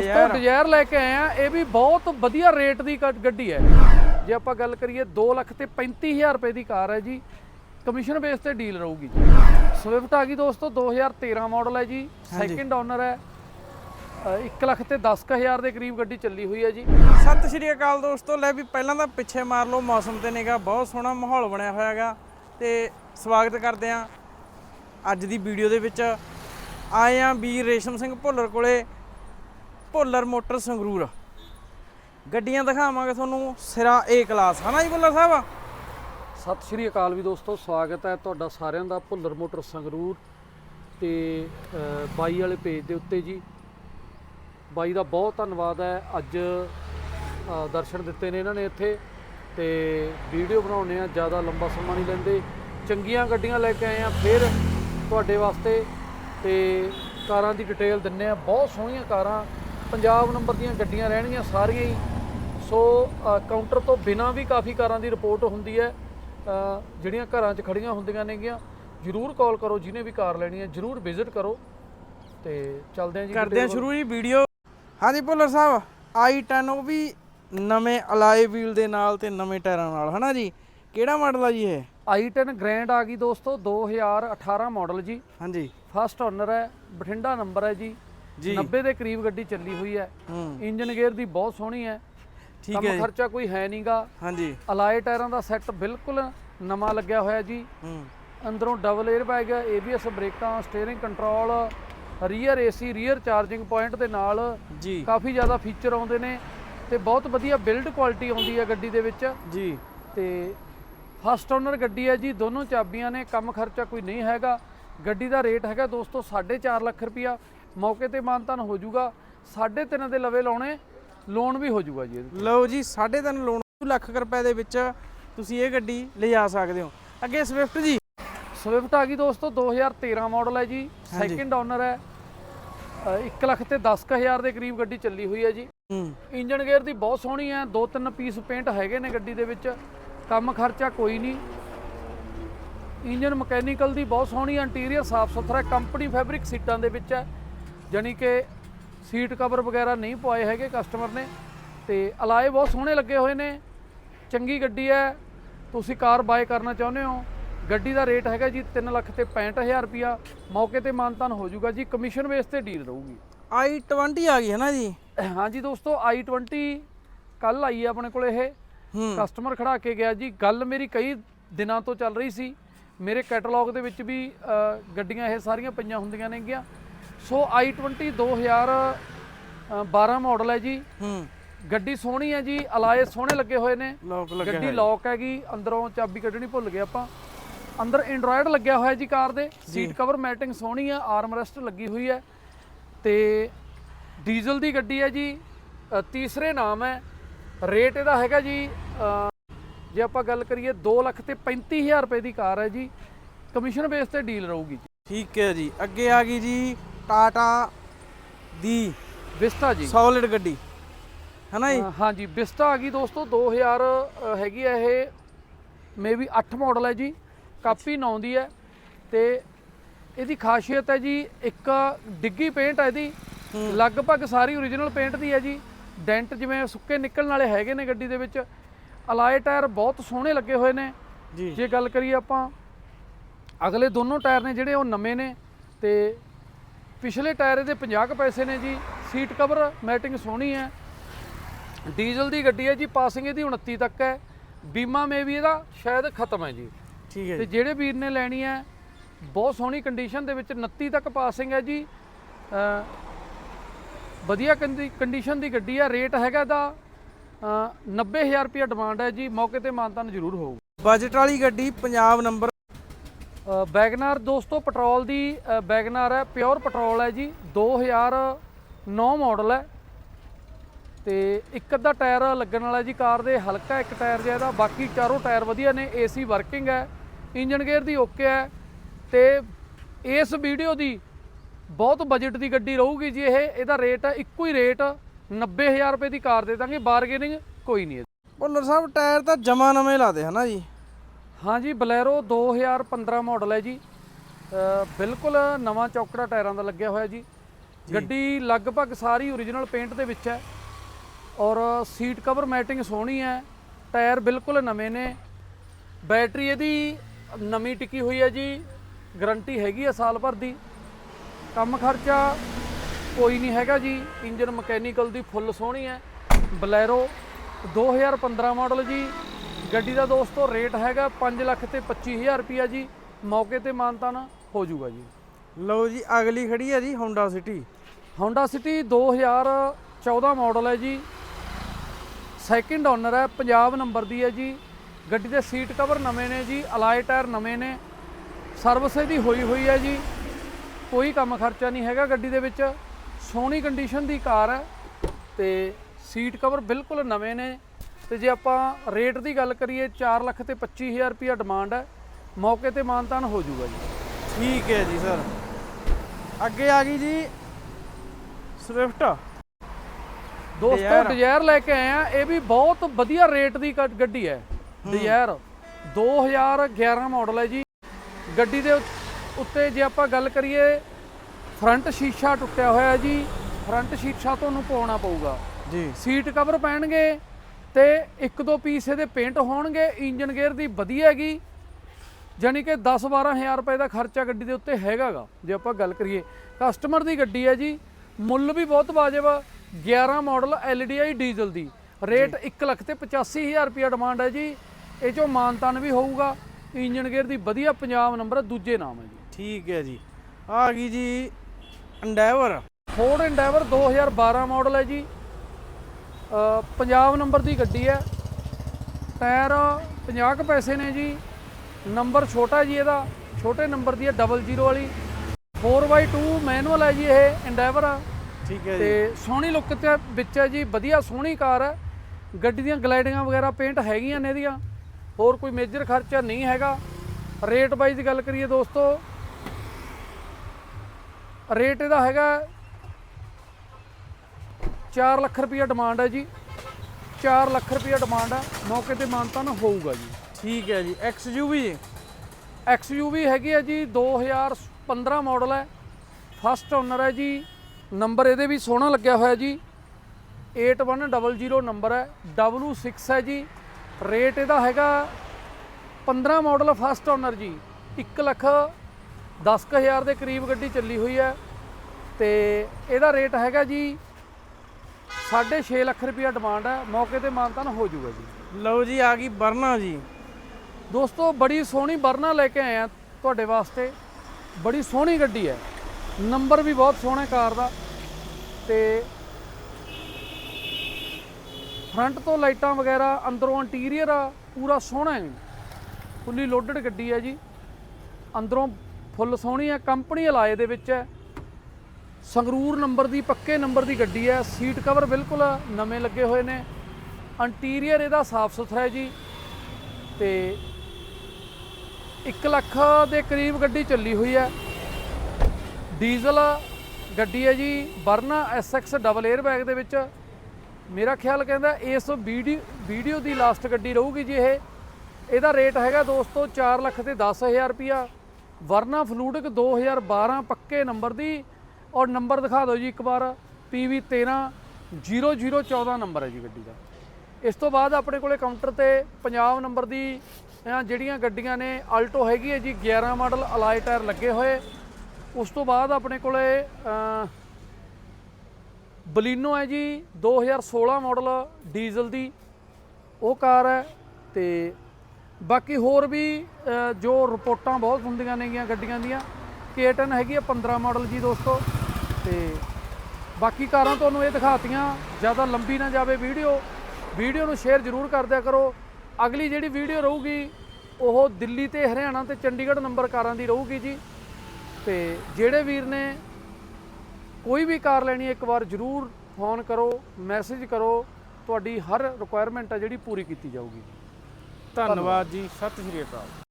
ਦੋਸਤੋ ਡਿਜ਼ਾਇਰ ਲੈ ਕੇ ਆਏ ਆ ਇਹ ਵੀ ਬਹੁਤ ਵਧੀਆ ਰੇਟ ਦੀ ਗੱਡੀ ਹੈ। ਜੇ ਆਪਾਂ ਗੱਲ ਕਰੀਏ 2 ਲੱਖ ਤੇ 35000 ਰੁਪਏ ਦੀ ਕਾਰ ਹੈ ਜੀ ਕਮਿਸ਼ਨ ਬੇਸ ਤੇ ਡੀਲ ਰਹੂਗੀ ਜੀ। ਸਵਿਫਟ ਆ ਗਈ ਦੋਸਤੋ 2013 ਮਾਡਲ ਹੈ ਜੀ ਸੈਕਿੰਡ ਓਨਰ ਹੈ। 1 ਲੱਖ ਤੇ 10000 ਦੇ ਕਰੀਬ ਗੱਡੀ ਚੱਲੀ ਹੋਈ ਹੈ ਜੀ। ਸਤਿ ਸ਼੍ਰੀ ਅਕਾਲ ਦੋਸਤੋ ਲੈ ਵੀ ਪਹਿਲਾਂ ਤਾਂ ਪਿੱਛੇ ਮਾਰ ਲਓ ਮੌਸਮ ਤੇ ਨਿਗਾ ਬਹੁਤ ਸੋਹਣਾ ਮਾਹੌਲ ਬਣਿਆ ਹੋਇਆ ਹੈਗਾ। ਤੇ ਸਵਾਗਤ ਕਰਦੇ ਆ ਅੱਜ ਦੀ ਵੀਡੀਓ ਦੇ ਵਿੱਚ। ਆਏ ਆ ਵੀਰ ਰੇਸ਼ਮ ਸਿੰਘ ਭੁੱਲਰ ਕੋਲੇ। ਭੁੱਲਰ ਮੋਟਰ ਸੰਗਰੂਰ। ਗੱਡੀਆਂ ਦਿਖਾਵਾਂਗੇ ਤੁਹਾਨੂੰ, ਸਿਰਾ ਏ ਕਲਾਸ ਹਨਾ ਜੀ ਭੁੱਲਰ ਸਾਹਿਬ? ਸਤਿ ਸ਼੍ਰੀ ਅਕਾਲ ਵੀ ਦੋਸਤੋ, ਸਵਾਗਤ ਹੈ ਤੁਹਾਡਾ ਸਾਰਿਆਂ ਦਾ ਭੁੱਲਰ ਮੋਟਰ ਸੰਗਰੂਰ ਤੇ ਬਾਈ ਵਾਲੇ ਪੇਜ ਦੇ ਉੱਤੇ ਜੀ। ਬਾਈ ਦਾ ਬਹੁਤ ਧੰਨਵਾਦ ਹੈ, ਅੱਜ ਦਰਸ਼ਨ ਦਿੱਤੇ ਨੇ ਇਹਨਾਂ ਨੇ ਇੱਥੇ ਤੇ ਵੀਡੀਓ ਬਣਾਉਣੇ ਆ ਜ਼ਿਆਦਾ ਲੰਬਾ ਸਮਾਂ ਨਹੀਂ ਲੈਂਦੇ। ਚੰਗੀਆਂ ਗੱਡੀਆਂ ਲੈ ਕੇ ਆਏ ਆ ਫਿਰ ਤੁਹਾਡੇ ਵਾਸਤੇ ਤੇ ਕਾਰਾਂ ਦੀ ਡਿਟੇਲ ਦਿੰਨੇ ਆ ਬਹੁਤ ਸੋਹਣੀਆਂ ਕਾਰਾਂ ਪੰਜਾਬ ਨੰਬਰ ਦੀਆਂ ਗੱਡੀਆਂ ਰਹਿਣਗੀਆਂ ਸਾਰੀਆਂ ਹੀ। ਸੋ ਕਾਊਂਟਰ ਤੋਂ ਬਿਨਾਂ ਵੀ ਕਾਫੀ ਕਾਰਾਂ ਦੀ ਰਿਪੋਰਟ ਹੁੰਦੀ ਹੈ। ਜਿਹੜੀਆਂ ਘਰਾਂ 'ਚ ਖੜੀਆਂ ਹੁੰਦੀਆਂ ਨੇਗੀਆਂ ਜਰੂਰ ਕਾਲ ਕਰੋ ਜਿਹਨੇ ਵੀ ਕਾਰ ਲੈਣੀ ਹੈ ਜਰੂਰ ਵਿਜ਼ਿਟ ਕਰੋ। ਤੇ ਚੱਲਦੇ ਆਂ ਜੀ ਕਰਦੇ ਆ। ਸ਼ੁਰੂ ਜੀ ਵੀਡੀਓ ਹਾਂਜੀ ਭੁੱਲਰ ਸਾਹਿਬ i10 ਉਹ ਵੀ ਨਵੇਂ ਅਲਾਈ ਵੀਲ ਦੇ ਨਾਲ ਤੇ ਨਵੇਂ ਟਾਇਰਾਂ ਨਾਲ ਹਨਾ ਜੀ? ਕਿਹੜਾ ਮਾਡਲ ਆ ਜੀ ਇਹ? i10 ਗ੍ਰੈਂਡ ਆ ਗਈ ਦੋਸਤੋ 2018 ਮਾਡਲ ਜੀ। ਹਾਂਜੀ। ਫਸਟ ਓਨਰ ਹੈ ਬਠਿੰਡਾ ਨੰਬਰ ਹੈ ਜੀ। ਜੀ। 90 ਦੇ ਕਰੀਬ ਗੱਡੀ ਚੱਲੀ ਹੋਈ ਹੈ। ਇੰਜਨ ਗੇਅਰ ਦੀ ਬਹੁਤ ਸੋਹਣੀ ਹੈ। ਠੀਕ ਕੰਮ ਹੈ ਜੀ। ਖਰਚਾ ਕੋਈ ਹੈ ਨਹੀਂਗਾ ਹਾਂਜੀ। ਅਲਾਈ ਟਾਇਰਾਂ ਦਾ ਸੈੱਟ ਬਿਲਕੁਲ ਨਵਾਂ ਲੱਗਿਆ ਹੋਇਆ ਜੀ। ਹੂੰ। ਅੰਦਰੋਂ double air bag ABS ਬ੍ਰੇਕਾਂ steering control rear AC rear charging point ਦੇ ਨਾਲ ਜੀ। ਕਾਫੀ ਜ਼ਿਆਦਾ ਫੀਚਰ ਆਉਂਦੇ ਨੇ ਤੇ ਬਹੁਤ ਵਧੀਆ ਬਿਲਡ ਕੁਆਲਿਟੀ ਆਉਂਦੀ ਹੈ ਗੱਡੀ ਦੇ ਵਿੱਚ। ਜੀ। ਤੇ ਫਸਟ ਓਨਰ ਗੱਡੀ ਹੈ ਜੀ ਦੋਨੋਂ ਚਾਬੀਆਂ ਨੇ ਕੰਮ ਖਰਚਾ ਕੋਈ ਨਹੀਂ ਹੈਗਾ। ਗੱਡੀ ਦਾ ਰੇਟ ਹੈਗਾ ਦੋਸਤੋ 4.5 ਲੱਖ ਰੁਪਿਆ ਮੌਕੇ ਤੇ ਮਾਨਤਾਨ ਹੋ ਜਾਊਗਾ 3.5 ਦੇ ਲਵੇ ਲਾਉਣੇ ਲੋਨ ਵੀ ਹੋ ਜਾਊਗਾ ਜੀ ਇਹਦੇ ਲਓ ਜੀ 3.5 ਲੋਨ 2 ਲੱਖ ਰੁਪਏ ਦੇ ਵਿੱਚ ਤੁਸੀਂ ਇਹ ਗੱਡੀ ਲਿਜਾ ਸਕਦੇ ਹੋ। ਅੱਗੇ ਸਵਿਫਟ ਜੀ। ਸਵਿਫਟ ਆ ਗਈ ਦੋਸਤੋ 2013 ਮਾਡਲ ਹੈ ਜੀ। ਸੈਕਿੰਡ ਓਨਰ ਹੈ। 1 ਲੱਖ ਤੇ 10000 ਦੇ ਕਰੀਬ ਗੱਡੀ ਚੱਲੀ ਹੋਈ ਹੈ ਜੀ। ਇੰਜਨ ਗੇਅਰ ਦੀ ਬਹੁਤ ਸੋਹਣੀ ਹੈ ਦੋ ਤਿੰਨ ਪੀਸ ਪੇਂਟ ਹੈਗੇ ਨੇ ਗੱਡੀ ਦੇ ਵਿੱਚ ਕੰਮ ਖਰਚਾ ਕੋਈ ਨਹੀਂ। ਇੰਜਨ ਮਕੈਨੀਕਲ ਦੀ ਬਹੁਤ ਸੋਹਣੀ ਇੰਟੀਰੀਅਰ ਸਾਫ਼ ਸੁਥਰਾ ਕੰਪਨੀ ਫੈਬਰਿਕ ਸੀਟਾਂ ਦੇ ਵਿੱਚ ਹੈ। ਜਾਣੀ ਕਿ ਸੀਟ ਕਵਰ ਵਗੈਰਾ ਨਹੀਂ ਪਵਾਏ ਹੈਗੇ ਕਸਟਮਰ ਨੇ ਤੇ ਅਲਾਏ ਬਹੁਤ ਸੋਹਣੇ ਲੱਗੇ ਹੋਏ ਨੇ। ਚੰਗੀ ਗੱਡੀ ਹੈ। ਤੁਸੀਂ ਕਾਰ ਬਾਏ ਕਰਨਾ ਚਾਹੁੰਦੇ ਹੋ। ਗੱਡੀ ਦਾ ਰੇਟ ਹੈਗਾ ਜੀ 3 ਲੱਖ ਤੇ 65000 ਰੁਪਿਆ ਮੌਕੇ ਤੇ ਮਾਨਤਾਨ ਹੋ ਜਾਊਗਾ ਜੀ। ਕਮਿਸ਼ਨ ਬੇਸ ਤੇ ਡੀਲ ਰਹੂਗੀ। I20 ਆ ਗਈ ਹੈ ਨਾ ਜੀ? ਹਾਂਜੀ ਦੋਸਤੋ i20 ਕੱਲ ਆਈ ਹੈ ਆਪਣੇ ਕੋਲ ਇਹ। ਕਸਟਮਰ ਖੜਾ ਕੇ ਗਿਆ ਜੀ। ਗੱਲ ਮੇਰੀ ਕਈ ਦਿਨਾਂ ਤੋਂ ਚੱਲ ਰਹੀ ਸੀ। ਮੇਰੇ ਕੈਟਲੌਗ ਦੇ ਵਿੱਚ ਵੀ ਗੱਡੀਆਂ ਇਹ ਸਾਰੀਆਂ ਪਈਆਂ ਹੁੰਦੀਆਂ ਨੇਗੀਆਂ। ਸੋ i20 2012 ਮਾਡਲ ਹੈ ਜੀ। ਹੂੰ। ਗੱਡੀ ਸੋਹਣੀ ਹੈ ਜੀ ਅਲਾਏ ਸੋਹਣੇ ਲੱਗੇ ਹੋਏ ਨੇ। ਲੋਕ ਲੱਗੇ ਗੱਡੀ ਲੌਕ ਹੈਗੀ ਅੰਦਰੋਂ ਚਾਬੀ ਕੱਢਣੀ ਭੁੱਲ ਗਏ ਆਪਾਂ। ਅੰਦਰ ਐਂਡਰੋਇਡ ਲੱਗਿਆ ਹੋਇਆ ਜੀ ਕਾਰ ਦੇ। ਸੀਟ ਕਵਰ ਮੈਟਿੰਗ ਸੋਹਣੀ ਹੈ ਆਰਮ ਰੈਸਟ ਲੱਗੀ ਹੋਈ ਹੈ। ਤੇ ਡੀਜ਼ਲ ਦੀ ਗੱਡੀ ਹੈ ਜੀ ਤੀਸਰੇ ਨਾਮ ਹੈ। ਰੇਟ ਇਹਦਾ ਹੈਗਾ ਜੀ ਜੇ ਆਪਾਂ ਗੱਲ ਕਰੀਏ 2 ਲੱਖ ਤੇ 35000 ਰੁਪਏ ਦੀ ਕਾਰ ਹੈ ਜੀ। ਕਮਿਸ਼ਨ ਬੇਸ ਤੇ ਡੀਲ ਰਹੂਗੀ ਜੀ। ਠੀਕ ਹੈ ਜੀ। ਅੱਗੇ ਆ ਗਈ ਜੀ ਟਾਟਾ ਦੀ ਵਿਸਟਾ ਜੀ। ਸੋਲਿਡ ਗੱਡੀ। ਹੈ ਨਾ ਜੀ ਹਾਂਜੀ ਵਿਸਟਾ ਆ ਗਈ ਦੋਸਤੋ 2000 ਅ, ਹੈਗੀ ਹੈ ਇਹ ਮੇਬੀ 8 ਮਾਡਲ ਹੈ ਜੀ ਕਾਪੀ 9 ਦੀ ਹੈ ਤੇ ਇਹਦੀ ਖਾਸੀਅਤ ਹੈ ਜੀ ਇੱਕ ਡਿੱਗੀ ਪੇਂਟ ਹੈ ਇਹਦੀ ਲਗਭਗ ਸਾਰੀ ਓਰੀਜਨਲ ਪੇਂਟ ਦੀ ਹੈ ਜੀ। ਡੈਂਟ ਜਿਵੇਂ ਸੁੱਕੇ ਨਿਕਲਣ ਵਾਲੇ ਹੈਗੇ ਨੇ ਗੱਡੀ ਦੇ ਵਿੱਚ ਅਲਾਏ ਟਾਇਰ ਬਹੁਤ ਸੋਹਣੇ ਲੱਗੇ ਹੋਏ ਨੇ। ਜੀ। ਜੇ ਗੱਲ ਕਰੀਏ ਆਪਾਂ ਅਗਲੇ ਦੋਨੋਂ ਟਾਇਰ ਨੇ ਜਿਹੜੇ ਉਹ ਨਵੇਂ ਨੇ ਤੇ ਪਿਛਲੇ ਟਾਇਰ ਇਹਦੇ 50 ਕੁ ਪੈਸੇ ਨੇ ਜੀ ਸੀਟ ਕਵਰ ਮੈਟਿੰਗ ਸੋਹਣੀ ਹੈ। ਡੀਜ਼ਲ ਦੀ ਗੱਡੀ ਹੈ ਜੀ ਪਾਸਿੰਗ ਇਹਦੀ 29 ਤੱਕ ਹੈ। ਬੀਮਾ ਮੇ ਵੀ ਇਹਦਾ ਸ਼ਾਇਦ ਖਤਮ ਹੈ ਜੀ। ਠੀਕ ਹੈ ਤੇ ਜਿਹੜੇ ਵੀਰ ਨੇ ਲੈਣੀ ਹੈ ਬਹੁਤ ਸੋਹਣੀ ਕੰਡੀਸ਼ਨ ਦੇ ਵਿੱਚ 29 ਤੱਕ ਪਾਸਿੰਗ ਹੈ ਜੀ। ਅ, ਵਧੀਆ ਕੰਡੀਸ਼ਨ ਦੀ ਗੱਡੀ ਹੈ ਰੇਟ ਹੈਗਾ ਦਾ 90000 ਰੁਪਏ ਡਿਮਾਂਡ ਹੈ ਜੀ ਮੌਕੇ ਤੇ ਮਾਨਤਾਨ ਜ਼ਰੂਰ ਹੋਊਗਾ ਬਜਟ ਵਾਲੀ ਗੱਡੀ ਪੰਜਾਬ ਨੰਬਰ ਵੈਗਨਾਰ ਦੋਸਤੋ, ਪੈਟਰੋਲ ਦੀ ਵੈਗਨਾਰ ਹੈ, ਪਿਓਰ ਪੈਟਰੋਲ ਹੈ ਜੀ। 2009 ਮਾਡਲ ਹੈ। ਤੇ ਇੱਕ ਅੱਧਾ ਟਾਇਰ ਲੱਗਣ ਵਾਲਾ ਜੀ ਕਾਰ ਦੇ, ਹਲਕਾ ਇੱਕ ਟਾਇਰ ਜਿਹਾ ਇਹਦਾ, ਬਾਕੀ ਚਾਰੋਂ ਟਾਇਰ ਵਧੀਆ ਨੇ ਏਸੀ ਵਰਕਿੰਗ ਹੈ, ਇੰਜਨ ਗੇਅਰ ਦੀ ਓਕੇ ਹੈ। ਤੇ ਇਸ ਵੀਡੀਓ ਦੀ ਬਹੁਤ ਬਜਟ ਦੀ ਗੱਡੀ ਰਹੂਗੀ ਜੀ ਇਹ, ਇਹਦਾ ਰੇਟ ਹੈ, ਇੱਕੋ ਹੀ ਰੇਟ 90000 ਰੁਪਏ ਦੀ ਕਾਰ ਦੇ ਦਾਂਗੇ ਬਾਰਗੇਨਿੰਗ ਕੋਈ ਨਹੀਂ ਹੈ ਭੁੱਲਰ ਸਾਹਿਬ, ਟਾਇਰ ਤਾਂ ਜਮਾ ਨਵੇਂ ਲਾਦੇ ਹਨਾ ਜੀ। ਹਾਂਜੀ ਬਲੈਰੋ 2015 ਮਾਡਲ ਹੈ ਜੀ। ਬਿਲਕੁਲ ਨਵਾਂ ਚੌਕੜਾ ਟਾਇਰਾਂ ਦਾ ਲੱਗਿਆ ਹੋਇਆ ਜੀ। ਗੱਡੀ ਲਗਭਗ ਸਾਰੀ ਓਰੀਜਨਲ ਪੇਂਟ ਦੇ ਵਿੱਚ ਹੈ। ਔਰ ਸੀਟ ਕਵਰ ਮੈਟਿੰਗ ਸੋਹਣੀ ਹੈ। ਟਾਇਰ ਬਿਲਕੁਲ ਨਵੇਂ ਨੇ। ਬੈਟਰੀ ਇਹਦੀ ਨਵੀਂ ਟਿਕੀ ਹੋਈ ਹੈ ਜੀ। ਗਾਰੰਟੀ ਹੈਗੀ ਹੈ ਸਾਲ ਭਰ ਦੀ। ਕੰਮ ਖਰਚਾ ਕੋਈ ਨਹੀਂ ਹੈਗਾ ਜੀ। ਇੰਜਨ ਮਕੈਨੀਕਲ ਦੀ ਫੁੱਲ ਸੋਹਣੀ ਹੈ। ਬਲੈਰੋ 2015 ਮਾਡਲ ਜੀ। ਗੱਡੀ ਦਾ ਦੋਸਤੋ ਰੇਟ ਹੈਗਾ 5 ਲੱਖ ਤੇ 25000 ਰੁਪਿਆ ਜੀ। ਮੌਕੇ ਤੇ ਮਾਨਤਾਨ ਹੋ ਜਾਊਗਾ ਜੀ। ਲਓ ਜੀ ਅਗਲੀ ਖੜੀ ਹੈ ਜੀ Honda City Honda City 2014 model ਹੈ ਜੀ। ਸੈਕਿੰਡ ਓਨਰ ਹੈ ਪੰਜਾਬ ਨੰਬਰ ਦੀ ਹੈ ਜੀ। ਗੱਡੀ ਦੇ ਸੀਟ ਕਵਰ ਨਵੇਂ ਨੇ ਜੀ ਅਲਾਈ ਟਾਇਰ ਨਵੇਂ ਨੇ। ਸਰਵਿਸ ਇਹਦੀ ਹੋਈ ਹੋਈ ਹੈ ਜੀ। ਕੋਈ ਕੰਮ ਖਰਚਾ ਨਹੀਂ ਹੈਗਾ ਗੱਡੀ ਦੇ ਵਿੱਚ। ਸੋਹਣੀ ਕੰਡੀਸ਼ਨ ਦੀ ਕਾਰ ਹੈ ਤੇ ਸੀਟ ਕਵਰ ਬਿਲਕੁਲ ਨਵੇਂ ਨੇ। ਤੇ ਜੇ ਆਪਾਂ ਰੇਟ ਦੀ ਗੱਲ ਕਰੀਏ 4 ਲੱਖ ਤੇ 25000 ਰੁਪਿਆ ਡਿਮਾਂਡ ਹੈ। ਮੌਕੇ ਤੇ ਮਾਨਤਾਨ ਹੋ ਜਾਊਗਾ ਜੀ। ਠੀਕ ਹੈ ਜੀ ਸਰ। ਅੱਗੇ ਆ ਗਈ ਜੀ ਸਵਿਫਟ ਦੋਸਤੋ Desire। ਡਿਜ਼ਾਇਰ ਲੈ ਕੇ ਆਏ ਆ। ਇਹ ਵੀ ਬਹੁਤ ਵਧੀਆ ਰੇਟ ਦੀ ਗ- ਗੱਡੀ ਹੈ। ਡਿਜ਼ਾਇਰ 2011 ਮਾਡਲ ਹੈ ਜੀ। ਗੱਡੀ ਦੇ ਉ- ਉੱਤੇ ਜੇ ਆਪਾਂ ਗੱਲ ਕਰੀਏ ਫਰੰਟ ਸ਼ੀਸ਼ਾ ਟੁੱਟਿਆ ਹੋਇਆ ਜੀ। ਫਰੰਟ ਸ਼ੀਸ਼ਾ ਤੁਹਾਨੂੰ ਪਾਉਣਾ ਪਊਗਾ। ਜੀ। ਸੀਟ ਕਵਰ ਪੈਣਗੇ ਤੇ ਇੱਕ ਦੋ ਪੀਸ ਇਹਦੇ ਪੇਂਟ ਹੋਣਗੇ ਇੰਜਨ ਗੇਅਰ ਦੀ ਵਧੀਆ ਹੈਗੀ। ਜਾਨੀ ਕਿ 10-12000 ਰੁਪਏ ਦਾ ਖਰਚਾ ਗੱਡੀ ਦੇ ਉੱਤੇ ਹੈਗਾਗਾ ਜੇ ਆਪਾਂ ਗੱਲ ਕਰੀਏ। ਕਸਟਮਰ ਦੀ ਗੱਡੀ ਹੈ ਜੀ ਮੁੱਲ ਵੀ ਬਹੁਤ ਵਾਜਬ ਆ 11 ਮਾਡਲ LDI ਡੀਜ਼ਲ ਦੀ। ਰੇਟ 1 ਲੱਖ ਤੇ 85000 ਰੁਪਏ ਡਿਮਾਂਡ ਹੈ ਜੀ। ਇਹ ਚੋਂ ਮਾਨਤਾਨ ਵੀ ਹੋਊਗਾ ਇੰਜਨ ਗੇਅਰ ਦੀ ਵਧੀਆ ਪੰਜਾਬ ਨੰਬਰ ਦੂਜੇ ਨਾਮ ਹੈ ਜੀ। ਠੀਕ ਹੈ ਜੀ। ਆ ਗਈ ਜੀ ਅੰਡੈਵਰ ਫੋਰਡ ਐਂਡੈਵਰ 2012 ਮਾਡਲ ਹੈ ਜੀ। ਪੰਜਾਬ ਨੰਬਰ ਦੀ ਗੱਡੀ ਹੈ। ਟਾਇਰ 50 ਕੁ ਪੈਸੇ ਨੇ ਜੀ। ਨੰਬਰ ਛੋਟਾ ਜੀ ਇਹਦਾ। ਛੋਟੇ ਨੰਬਰ ਦੀ ਹੈ ਡਬਲ ਜ਼ੀਰੋ ਵਾਲੀ। 4x2 ਮੈਨੂਅਲ ਹੈ ਜੀ ਇਹ ਐਂਡੈਵਰ ਠੀਕ ਹੈ ਜੀ। ਤੇ ਸੋਹਣੀ ਲੁੱਕ ਤੇ ਵਿੱਚ ਹੈ ਜੀ। ਵਧੀਆ ਸੋਹਣੀ ਕਾਰ ਹੈ। ਗੱਡੀ ਦੀਆਂ ਗਲਾਈਡਿੰਗਾਂ ਵਗੈਰਾ ਪੇਂਟ ਹੈਗੀਆਂ ਨੇ ਇਹਦੀਆਂ। ਹੋਰ ਕੋਈ ਮੇਜਰ ਖਰਚਾ ਨਹੀਂ ਹੈਗਾ। ਰੇਟ ਵਾਈਜ਼ ਗੱਲ ਕਰੀਏ ਦੋਸਤੋ। ਰੇਟ ਇਹਦਾ ਹੈਗਾ 4 ਲੱਖ ਰੁਪਈਆ ਡਿਮਾਂਡ ਹੈ ਜੀ। 4 ਲੱਖ ਰੁਪਈਆ ਡਿਮਾਂਡ ਹੈ। ਮੌਕੇ ਤੇ ਮਾਨਤਾਨ ਹੋਊਗਾ ਜੀ। ਠੀਕ ਹੈ ਜੀ। XUV ਜੀ। XUV ਹੈਗੀ ਹੈ ਜੀ 2015 ਮਾਡਲ ਹੈ। ਫਸਟ ਓਨਰ ਹੈ ਜੀ। ਨੰਬਰ ਇਹਦੇ ਵੀ ਸੋਹਣਾ ਲੱਗਿਆ ਹੋਇਆ ਜੀ। 8100 ਨੰਬਰ ਹੈ। W6 ਹੈ ਜੀ। ਰੇਟ ਇਹਦਾ ਹੈਗਾ 15 ਮਾਡਲ ਫਸਟ ਓਨਰ ਜੀ। 1 ਲੱਖ 10000 ਦੇ ਕਰੀਬ ਗੱਡੀ ਚੱਲੀ ਹੋਈ ਹੈ। ਤੇ ਇਹਦਾ ਰੇਟ ਹੈਗਾ ਜੀ 6.5 ਲੱਖ ਰੁਪਇਆ ਡਿਮਾਂਡ ਹੈ। ਮੌਕੇ ਤੇ ਮਾਨਤਾਨ ਹੋ ਜਾਊਗਾ ਜੀ। ਲਓ ਜੀ ਆ ਗਈ ਬਰਨਾ ਜੀ। ਦੋਸਤੋ ਬੜੀ ਸੋਹਣੀ ਬਰਨਾ ਲੈ ਕੇ ਆਏ ਆ ਤੁਹਾਡੇ ਵਾਸਤੇ। ਬੜੀ ਸੋਹਣੀ ਗੱਡੀ ਹੈ। ਨੰਬਰ ਵੀ ਬਹੁਤ ਸੋਹਣਾ ਕਾਰ ਦਾ। ਤੇ ਫਰੰਟ ਤੋਂ ਲਾਈਟਾਂ ਵਗੈਰਾ ਅੰਦਰੋਂ ਇੰਟੀਰੀਅਰ ਆ ਪੂਰਾ ਸੋਹਣਾ ਹੈ। ਫੁੱਲੀ ਲੋਡਡ ਗੱਡੀ ਹੈ ਜੀ। ਅੰਦਰੋਂ ਫੁੱਲ ਸੋਹਣੀ ਹੈ। ਕੰਪਨੀ ਅਲਾਏ ਦੇ ਵਿੱਚ ਹੈ। ਸੰਗਰੂਰ ਨੰਬਰ ਦੀ, ਪੱਕੇ ਨੰਬਰ ਦੀ ਗੱਡੀ ਹੈ। ਸੀਟ ਕਵਰ ਬਿਲਕੁਲ ਨਵੇਂ ਲੱਗੇ ਹੋਏ ਨੇ। ਇੰਟੀਰੀਅਰ ਇਹਦਾ ਸਾਫ਼ ਸੁਥਰਾ ਹੈ ਜੀ। ਤੇ 1 ਲੱਖ ਦੇ ਕਰੀਬ ਗੱਡੀ ਚੱਲੀ ਹੋਈ ਹੈ। ਡੀਜ਼ਲ ਗੱਡੀ ਹੈ ਜੀ, Verna SX double air bag ਦੇ ਵਿੱਚ। ਮੇਰਾ ਖਿਆਲ ਕਹਿੰਦਾ ਇਸ ਵੀਡੀਓ ਵੀਡੀਓ ਦੀ ਲਾਸਟ ਗੱਡੀ ਰਹੂਗੀ ਜੀ ਇਹ। ਇਹਦਾ ਰੇਟ ਹੈਗਾ ਦੋਸਤੋ 4 ਲੱਖ ਤੇ 10000 ਰੁਪਿਆ ਵਰਨਾ ਫਲੂਡਕ 2012 ਪੱਕੇ ਨੰਬਰ ਦੀ ਔਰ ਨੰਬਰ ਦਿਖਾ ਦਿਓ ਜੀ ਇੱਕ ਵਾਰ PV 13 0014 ਨੰਬਰ ਹੈ ਜੀ ਗੱਡੀ ਦਾ। ਇਸ ਤੋਂ ਬਾਅਦ ਆਪਣੇ ਕੋਲੇ ਕਾਊਂਟਰ ਤੇ ਪੰਜਾਬ ਨੰਬਰ ਦੀ ਜਿਹੜੀਆਂ ਗੱਡੀਆਂ ਨੇ ਆਲਟੋ ਹੈਗੀ ਹੈ ਜੀ 11 ਮਾਡਲ ਅਲਾਈ ਟਾਇਰ ਲੱਗੇ ਹੋਏ। ਉਸ ਤੋਂ ਬਾਅਦ ਆਪਣੇ ਕੋਲੇ ਬਲੀਨੋ ਹੈ ਜੀ 2016 ਮਾਡਲ ਡੀਜ਼ਲ ਦੀ। ਉਹ ਕਾਰ ਹੈ ਤੇ ਬਾਕੀ ਹੋਰ ਵੀ ਜੋ ਰਿਪੋਰਟਾਂ ਬਹੁਤ ਹੁੰਦੀਆਂ ਨੇਗੀਆਂ ਗੱਡੀਆਂ ਦੀਆਂ। K10 ਹੈਗੀ ਹੈ 15 ਮਾਡਲ ਜੀ ਦੋਸਤੋ। ਤੇ ਬਾਕੀ ਕਾਰਾਂ ਤੁਹਾਨੂੰ ਇਹ ਦਿਖਾਤੀਆਂ, ਜ਼ਿਆਦਾ ਲੰਬੀ ਨਾ ਜਾਵੇ ਵੀਡੀਓ। ਵੀਡੀਓ ਨੂੰ ਸ਼ੇਅਰ ਜ਼ਰੂਰ ਕਰ ਦਿਆ ਕਰੋ। ਅਗਲੀ ਜਿਹੜੀ ਵੀਡੀਓ ਰਹੂਗੀ, ਉਹ ਦਿੱਲੀ ਤੇ ਹਰਿਆਣਾ ਤੇ ਚੰਡੀਗੜ੍ਹ ਨੰਬਰ ਕਾਰਾਂ ਦੀ ਰਹੂਗੀ ਜੀ। ਤੇ ਜਿਹੜੇ ਵੀਰ ਨੇ ਕੋਈ ਵੀ ਕਾਰ ਲੈਣੀ ਇੱਕ ਵਾਰ ਜ਼ਰੂਰ ਫੋਨ ਕਰੋ, ਮੈਸੇਜ ਕਰੋ। ਤੁਹਾਡੀ ਹਰ ਰਿਕੁਆਇਰਮੈਂਟ ਆ ਜਿਹੜੀ ਪੂਰੀ ਕੀਤੀ ਜਾਊਗੀ। ਧੰਨਵਾਦ ਜੀ, ਸਤਿ ਸ਼੍ਰੀ ਅਕਾਲ।